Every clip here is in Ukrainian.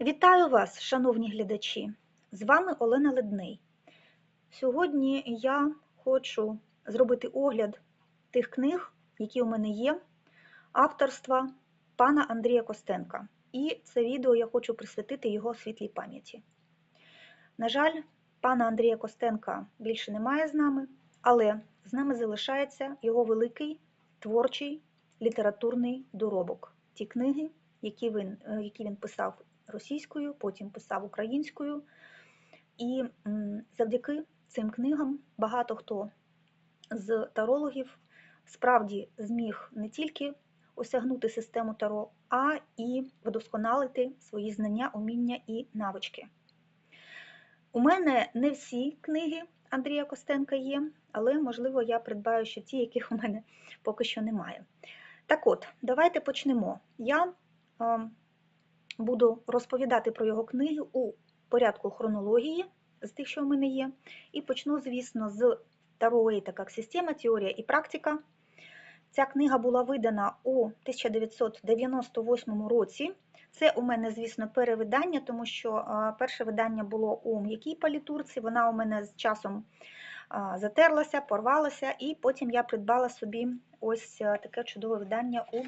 Вітаю вас, шановні глядачі! З вами Олена Ледний. Сьогодні я хочу зробити огляд тих книг, які у мене є, авторства пана Андрія Костенка. І це відео я хочу присвятити його світлій пам'яті. На жаль, пана Андрія Костенка більше немає з нами, але з нами залишається його великий творчий літературний доробок. Ті книги, які він, е, які він писав російською, потім писав українською. І завдяки цим книгам багато хто з тарологів справді зміг не тільки осягнути систему таро, а і вдосконалити свої знання, уміння і навички. У мене не всі книги Андрія Костенка є, але, можливо, я придбаю ще ті, яких у мене поки що немає. Так от, давайте почнемо. Я е, буду розповідати про його книги у порядку хронології, з тих, що в мене є. І почну, звісно, з Таро Уейта як система, теорія і практика. Ця книга була видана у 1998 році. Це у мене, звісно, перевидання, тому що перше видання було у м'якій палітурці, вона у мене з часом затерлася, порвалася, і потім я придбала собі ось таке чудове видання у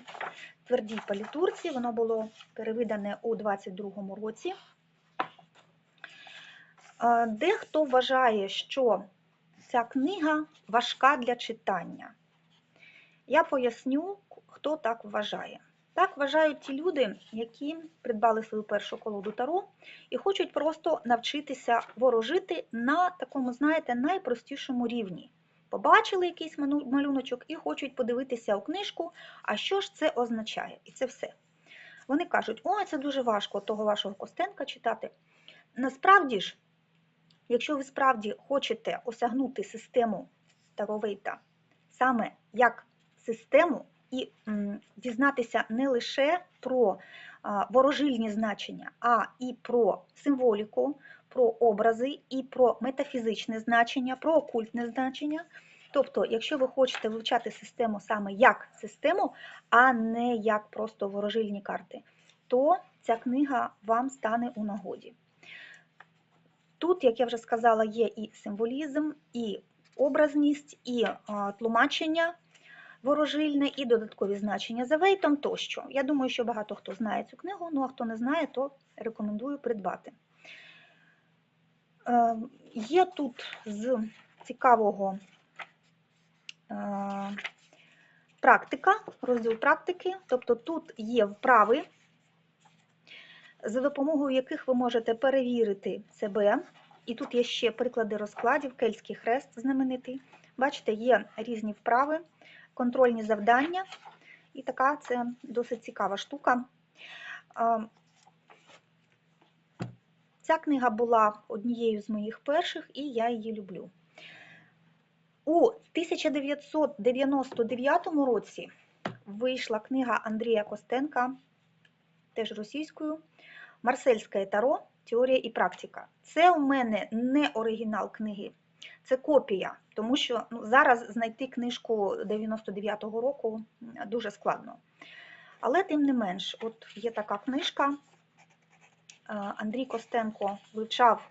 твердій палітурці. Воно було перевидане у 2022 році. Дехто вважає, що ця книга важка для читання. Я поясню, хто так вважає. Так вважають ті люди, які придбали свою першу колоду Таро і хочуть просто навчитися ворожити на такому, знаєте, найпростішому рівні. Побачили якийсь малюночок і хочуть подивитися у книжку, а що ж це означає? І це все. Вони кажуть, о, це дуже важко того вашого Костенка читати. Насправді ж, якщо ви справді хочете осягнути систему Таровейта саме як систему, і дізнатися не лише про ворожильні значення, а і про символіку, про образи, і про метафізичне значення, про окультне значення. Тобто, якщо ви хочете вивчати систему саме як систему, а не як просто ворожильні карти, то ця книга вам стане у нагоді. Тут, як я вже сказала, є і символізм, і образність, і тлумачення ворожильне і додаткові значення за вейтом тощо. Я думаю, що багато хто знає цю книгу, ну а хто не знає, то рекомендую придбати. Е, є тут з цікавого е, практика, розділ практики, тобто тут є вправи, за допомогою яких ви можете перевірити себе. І тут є ще приклади розкладів, кельтський хрест знаменитий. Бачите, є різні вправи контрольні завдання. І така це досить цікава штука. Ця книга була однією з моїх перших, і я її люблю. У 1999 році вийшла книга Андрія Костенка, теж російською, Марсельське таро, теорія і практика. Це у мене не оригінал книги, це копія, тому що ну, зараз знайти книжку 99-го року дуже складно. Але, тим не менш, от є така книжка. Андрій Костенко вивчав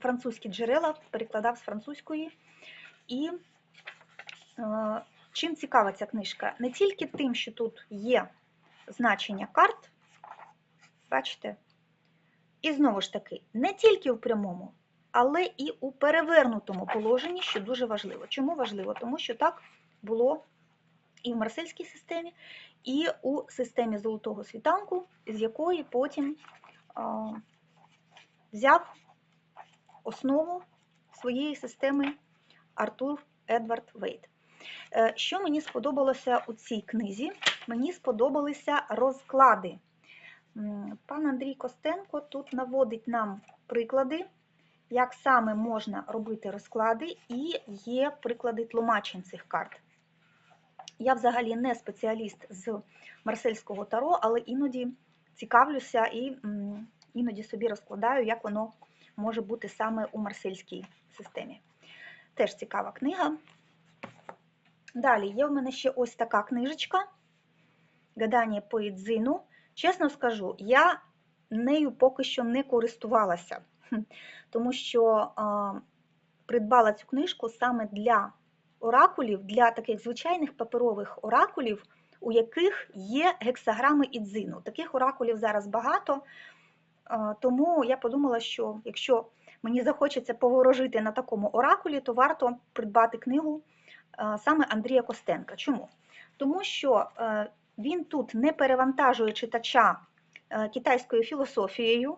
французькі джерела, перекладав з французької. І чим цікава ця книжка? Не тільки тим, що тут є значення карт, бачите? І знову ж таки, не тільки в прямому, але і у перевернутому положенні, що дуже важливо. Чому важливо? Тому що так було і в марсельській системі, і у системі золотого світанку, з якої потім а, взяв основу своєї системи Артур Едвард Вейт. Е, що мені сподобалося у цій книзі? Мені сподобалися розклади. Пан Андрій Костенко тут наводить нам приклади як саме можна робити розклади, і є приклади тлумачень цих карт. Я взагалі не спеціаліст з марсельського таро, але іноді цікавлюся і іноді собі розкладаю, як воно може бути саме у марсельській системі. Теж цікава книга. Далі є в мене ще ось така книжечка Гадання по Ідзину. Чесно скажу, я нею поки що не користувалася. Тому що придбала цю книжку саме для оракулів, для таких звичайних паперових оракулів, у яких є гексаграми ідзину. Таких оракулів зараз багато, тому я подумала, що якщо мені захочеться поворожити на такому оракулі, то варто придбати книгу саме Андрія Костенка. Чому? Тому що він тут не перевантажує читача китайською філософією,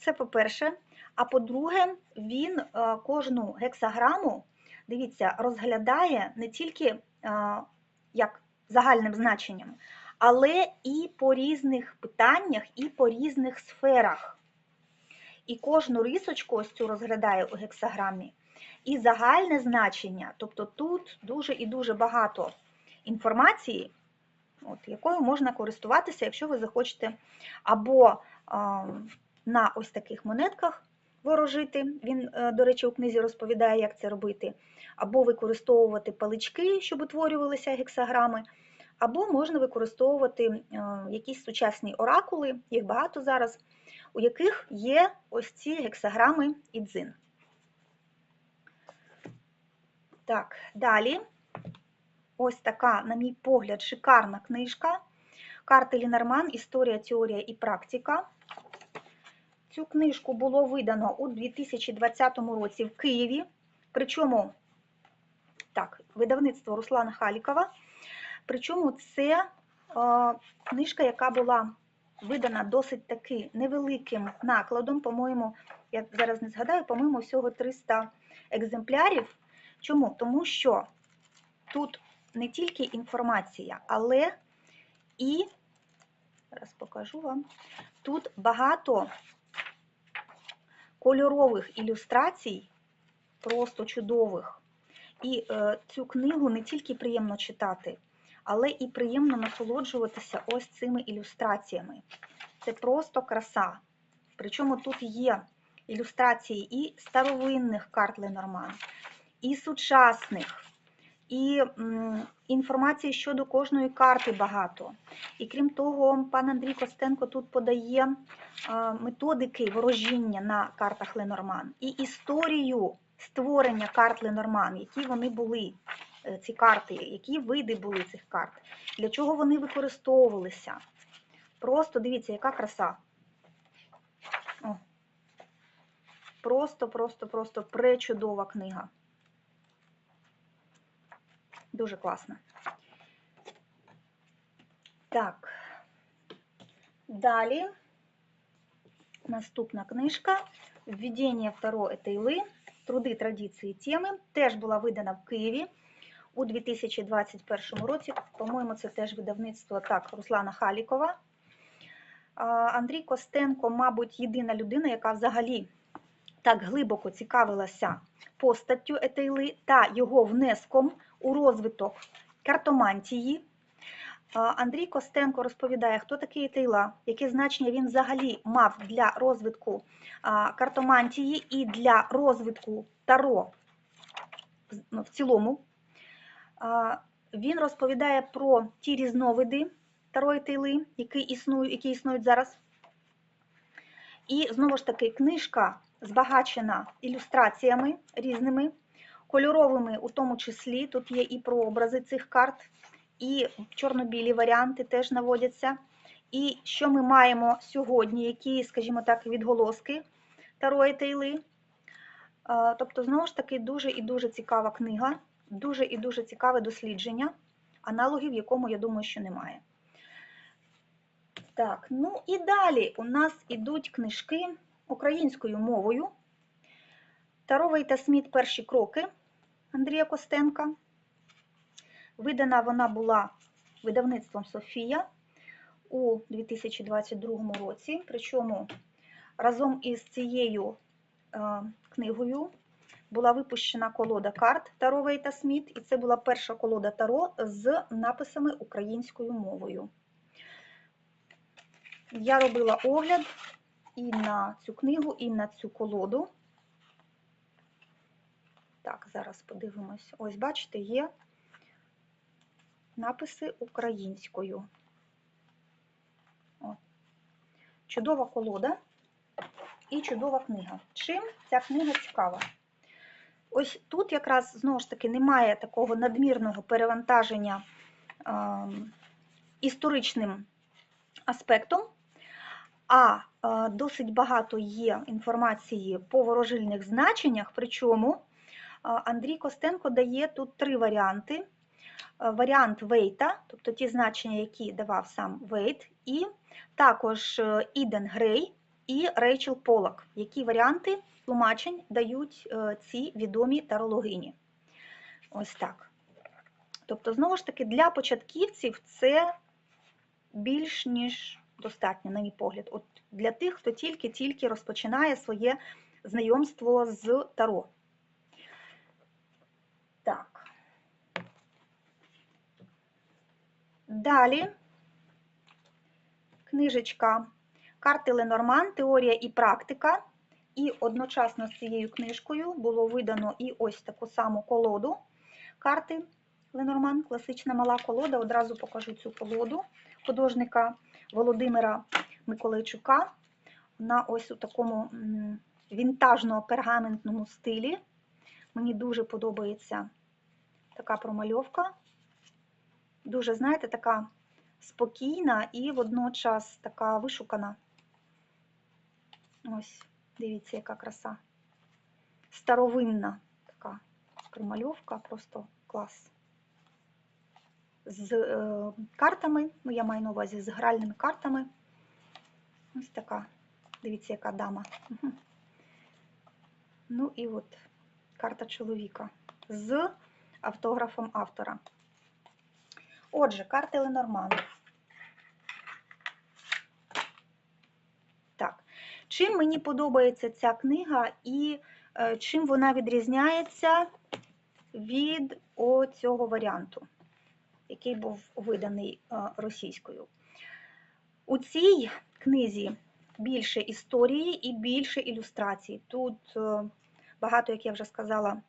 це по-перше. А по-друге, він е, кожну гексаграму, дивіться, розглядає не тільки е, як загальним значенням, але і по різних питаннях, і по різних сферах. І кожну рисочку ось цю розглядає у гексаграмі. І загальне значення, тобто тут дуже і дуже багато інформації, от, якою можна користуватися, якщо ви захочете або а, на ось таких монетках ворожити, він, е, до речі, у книзі розповідає, як це робити, або використовувати палички, щоб утворювалися гексаграми, або можна використовувати е, якісь сучасні оракули, їх багато зараз, у яких є ось ці гексаграми і дзин. Так, далі. Ось така, на мій погляд, шикарна книжка. Карти Лінарман, Історія, теорія і практика. Цю книжку було видано у 2020 році в Києві. Причому, так, видавництво Руслана Халікова. Причому це е, книжка, яка була видана досить таки невеликим накладом. По-моєму, я зараз не згадаю, по-моєму, всього 300 екземплярів. Чому? Тому що тут не тільки інформація, але і, зараз покажу вам, тут багато кольорових ілюстрацій, просто чудових. І е, цю книгу не тільки приємно читати, але і приємно насолоджуватися ось цими ілюстраціями. Це просто краса. Причому тут є ілюстрації і старовинних карт Ленорман, і сучасних, і інформації щодо кожної карти багато. І крім того, пан Андрій Костенко тут подає методики ворожіння на картах Ленорман і історію створення карт Ленорман, які вони були, е, ці карти, які види були цих карт, для чого вони використовувалися. Просто дивіться, яка краса. О. Просто, просто, просто пречудова книга. Дуже класно. Так, далі наступна книжка Введення Таро Етейли. Труди традиції теми. Теж була видана в Києві у 2021 році. По-моєму, це теж видавництво так, Руслана Халікова. Андрій Костенко, мабуть, єдина людина, яка взагалі так глибоко цікавилася постаттю Етейли та його внеском у розвиток картомантії. Андрій Костенко розповідає, хто такий Етейла, яке значення він взагалі мав для розвитку картомантії і для розвитку таро в цілому. Він розповідає про ті різновиди таро Етейли, які існують, які існують зараз. І знову ж таки, книжка збагачена ілюстраціями різними, кольоровими, у тому числі. Тут є і прообрази цих карт, і чорно-білі варіанти теж наводяться. І що ми маємо сьогодні, які, скажімо так, відголоски Таро Тейли. Тобто, знову ж таки, дуже і дуже цікава книга, дуже і дуже цікаве дослідження, аналогів, якому, я думаю, що немає. Так, ну і далі у нас ідуть книжки українською мовою. Таровий та Сміт перші кроки Андрія Костенка. Видана вона була видавництвом Софія у 2022 році. Причому разом із цією е, книгою була випущена колода карт Таро Вейта Сміт, і це була перша колода Таро з написами українською мовою. Я робила огляд і на цю книгу, і на цю колоду. Так, зараз подивимось. Ось, бачите, є написи українською. О. чудова колода і чудова книга. Чим ця книга цікава? Ось тут якраз знову ж таки немає такого надмірного перевантаження е, історичним аспектом, а е, досить багато є інформації по ворожильних значеннях, причому Андрій Костенко дає тут три варіанти. Е, Варіант Вейта, тобто ті значення, які давав сам Вейт, і також е, Іден Грей і Рейчел Полак, які варіанти тлумачень дають е, ці відомі тарологині. Ось так. Тобто, знову ж таки, для початківців це більш ніж достатньо, на мій погляд. От Для тих, хто тільки-тільки розпочинає своє знайомство з Таро. Так. Далі книжечка Карти Ленорман, теорія і практика. І одночасно з цією книжкою було видано і ось таку саму колоду карти Ленорман, класична мала колода. Одразу покажу цю колоду художника Володимира Миколайчука. Вона ось у такому вінтажно пергаментному стилі. Мені дуже подобається така промальовка. Дуже, знаєте, така спокійна і водночас така вишукана. Ось, дивіться, яка краса. Старовинна така промальовка, просто клас. З е, картами, ну я маю на увазі з гральними картами. Ось така, дивіться, яка дама. Ну і от карта чоловіка з автографом автора. Отже, карти Ленорман. Так, чим мені подобається ця книга і е, чим вона відрізняється від цього варіанту, який був виданий е, російською? У цій книзі більше історії і більше ілюстрацій. Тут е, багато, як я вже сказала,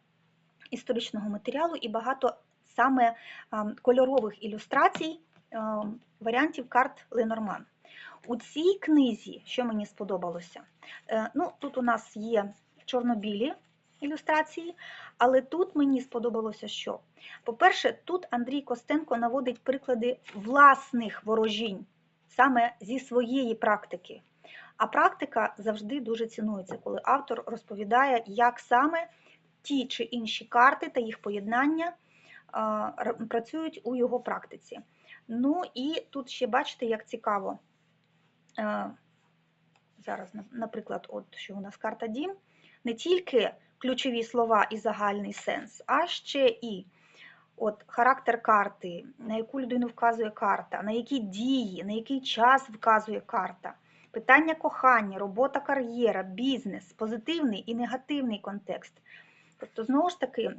історичного матеріалу і багато саме кольорових ілюстрацій варіантів карт Ленорман. У цій книзі, що мені сподобалося, е, ну, тут у нас є чорно-білі ілюстрації, але тут мені сподобалося, що, по-перше, тут Андрій Костенко наводить приклади власних ворожінь, саме зі своєї практики. А практика завжди дуже цінується, коли автор розповідає, як саме ті чи інші карти та їх поєднання працюють у його практиці. Ну і тут ще бачите, як цікаво. Зараз, наприклад, от що у нас карта Дім, не тільки ключові слова і загальний сенс, а ще і от характер карти, на яку людину вказує карта, на які дії, на який час вказує карта, питання кохання, робота, кар'єра, бізнес, позитивний і негативний контекст. Тобто, знову ж таки,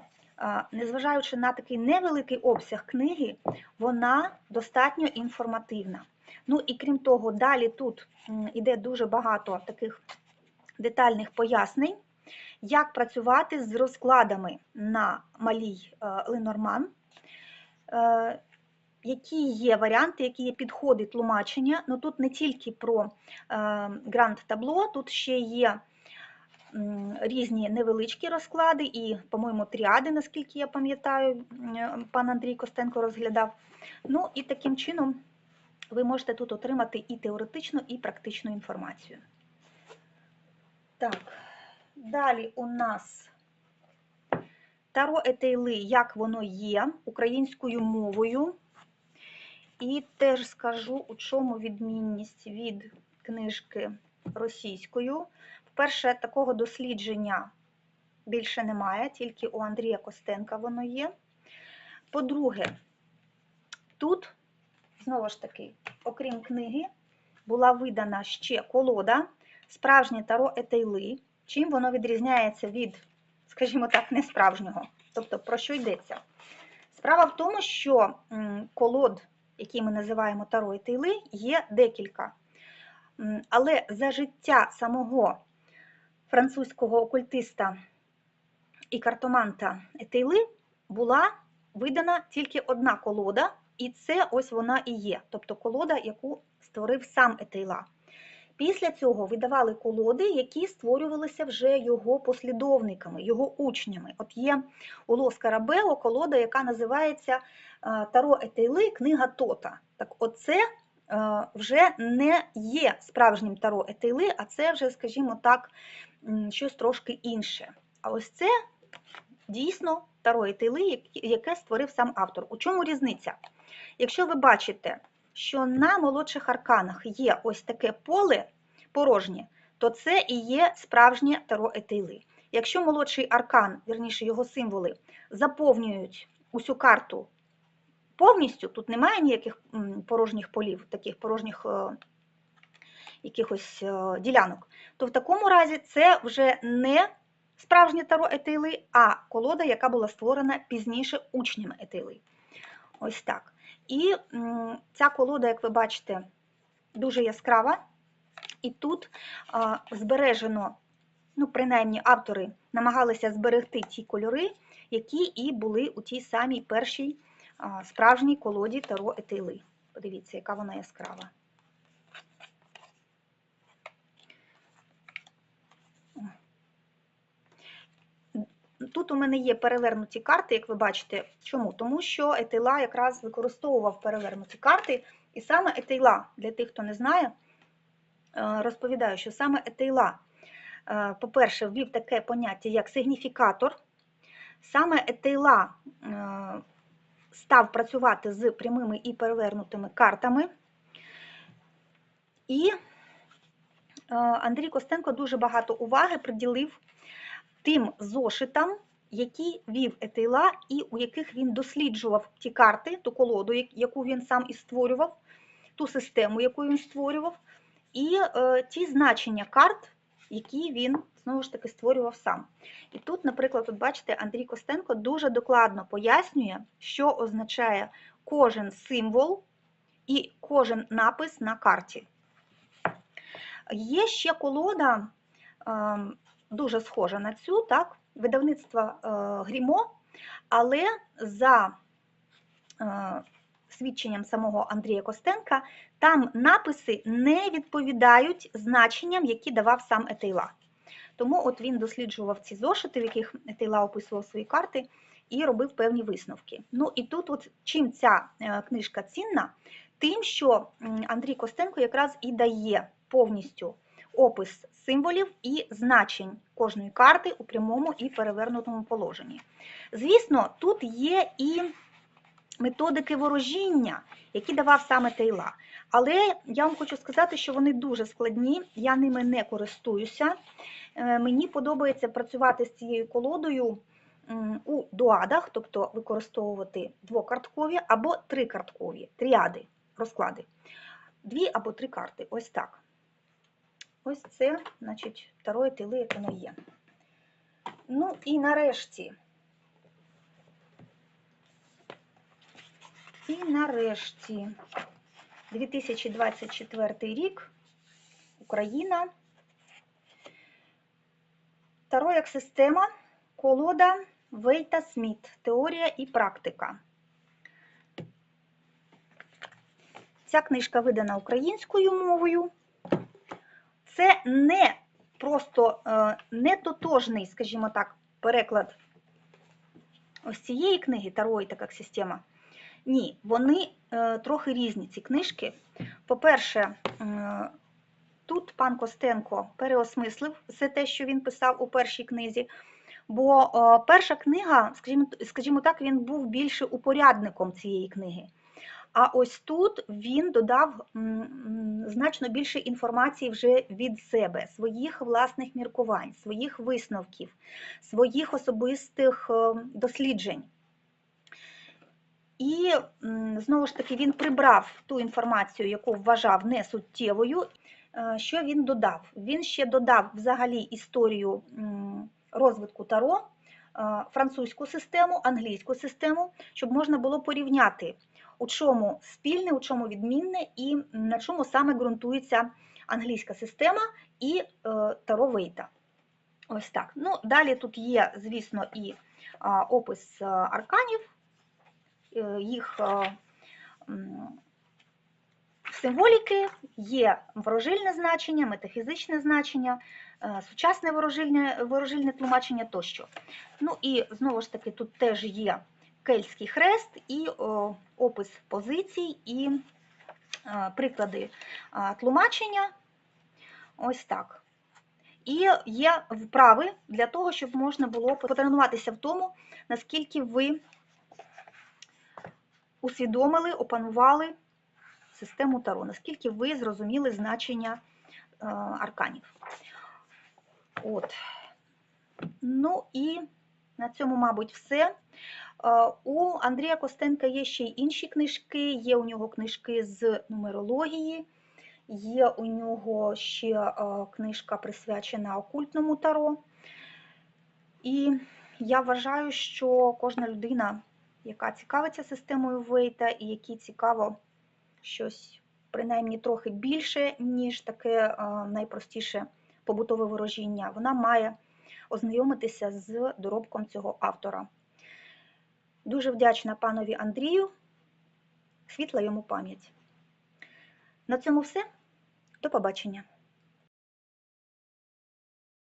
незважаючи на такий невеликий обсяг книги, вона достатньо інформативна. Ну і крім того, далі тут йде дуже багато таких детальних пояснень, як працювати з розкладами на малій е, Ленорман, е, які є варіанти, які є підходи тлумачення. Ну тут не тільки про гранд табло, тут ще є різні невеличкі розклади і, по-моєму, тріади, наскільки я пам'ятаю, пан Андрій Костенко розглядав. Ну і таким чином ви можете тут отримати і теоретичну, і практичну інформацію. Так, далі у нас Таро Етейли, як воно є, українською мовою. І теж скажу, у чому відмінність від книжки російською. Перше, такого дослідження більше немає, тільки у Андрія Костенка воно є. По-друге, тут, знову ж таки, окрім книги, була видана ще колода справжнє таро етейли. Чим воно відрізняється від, скажімо так, несправжнього. Тобто, про що йдеться? Справа в тому, що колод, який ми називаємо таро етейли, є декілька. Але за життя самого французького окультиста і картоманта Етейли була видана тільки одна колода, і це ось вона і є, тобто колода, яку створив сам Етейла. Після цього видавали колоди, які створювалися вже його послідовниками, його учнями. От є у Лоскара Бео колода, яка називається е, Таро Етейли, книга Тота. Так оце е, вже не є справжнім Таро Етейли, а це вже, скажімо так, щось трошки інше. А ось це дійсно Таро Етейли, як- яке створив сам автор. У чому різниця? Якщо ви бачите, що на молодших арканах є ось таке поле порожнє, то це і є справжнє таро етейли. Якщо молодший аркан, вірніше його символи, заповнюють усю карту повністю, тут немає ніяких порожніх полів, таких порожніх е, якихось е, ділянок, то в такому разі це вже не справжнє таро етейли, а колода, яка була створена пізніше учнями етейли. Ось так. І ця колода, як ви бачите, дуже яскрава. І тут збережено, ну, принаймні, автори намагалися зберегти ті кольори, які і були у тій самій першій справжній колоді Таро Етейли. Подивіться, яка вона яскрава. Тут у мене є перевернуті карти, як ви бачите. Чому? Тому що Етейла якраз використовував перевернуті карти. І саме Етейла, для тих, хто не знає, е, розповідаю, що саме Етейла, е, по-перше, ввів таке поняття, як сигніфікатор. Саме Етейла е, став працювати з прямими і перевернутими картами. І Андрій Костенко дуже багато уваги приділив тим зошитам, які вів Етейла, і у яких він досліджував ті карти, ту колоду, яку він сам і створював, ту систему, яку він створював, і е, ті значення карт, які він знову ж таки створював сам. І тут, наприклад, от бачите, Андрій Костенко дуже докладно пояснює, що означає кожен символ і кожен напис на карті. Є ще колода. ем, дуже схожа на цю, так, видавництва е, Грімо, але за е, свідченням самого Андрія Костенка, там написи не відповідають значенням, які давав сам Етейла. Тому от він досліджував ці зошити, в яких Етейла описував свої карти, і робив певні висновки. Ну і тут, от чим ця е, книжка цінна, тим, що Андрій Костенко якраз і дає повністю опис символів і значень кожної карти у прямому і перевернутому положенні. Звісно, тут є і методики ворожіння, які давав саме Тейла. Але я вам хочу сказати, що вони дуже складні, я ними не користуюся. Е, Мені подобається працювати з цією колодою у дуадах, тобто використовувати двокарткові або трикарткові тріади, розклади. Дві або три карти. Ось так. Ось це, значить, второе тили, як воно є. Ну і нарешті. І нарешті 2024 рік Україна. Таро як система, колода Вейта Сміт. Теорія і практика. Ця книжка видана українською мовою. Це не просто е, не тотожний, скажімо так, переклад ось цієї книги Таро і так як система. Ні, вони е, трохи різні, ці книжки. По-перше, тут пан Костенко переосмислив все те, що він писав у першій книзі. Бо е, перша книга, скажімо, скажімо так, він був більше упорядником цієї книги. А ось тут він додав значно більше інформації вже від себе, своїх власних міркувань, своїх висновків, своїх особистих е, досліджень. І знову ж таки він прибрав ту інформацію, яку вважав несуттєвою. Е, Що він додав? Він ще додав взагалі історію розвитку таро, е, французьку систему, англійську систему, щоб можна було порівняти, у чому спільне, у чому відмінне і на чому саме ґрунтується англійська система і е, таро Ось так. Ну, далі тут є, звісно, і опис а, арканів, е, їх символіки є ворожильне значення, метафізичне значення, е, сучасне ворожильне, ворожильне тлумачення тощо. Ну і знову ж таки, тут теж є кельтський хрест і опис позицій і е, приклади е, тлумачення. Ось так. І є вправи для того, щоб можна було потренуватися в тому, наскільки ви усвідомили, опанували систему Таро, наскільки ви зрозуміли значення е, арканів. От. Ну і на цьому, мабуть, все. Е, У Андрія Костенка є ще й інші книжки, є у нього книжки з нумерології, є у нього ще е, книжка присвячена окультному таро. І я вважаю, що кожна людина, яка цікавиться системою Вейта і якій цікаво щось принаймні трохи більше, ніж таке е, найпростіше побутове ворожіння, вона має ознайомитися з доробком цього автора. Дуже вдячна панові Андрію, світла йому пам'ять. На цьому все. До побачення.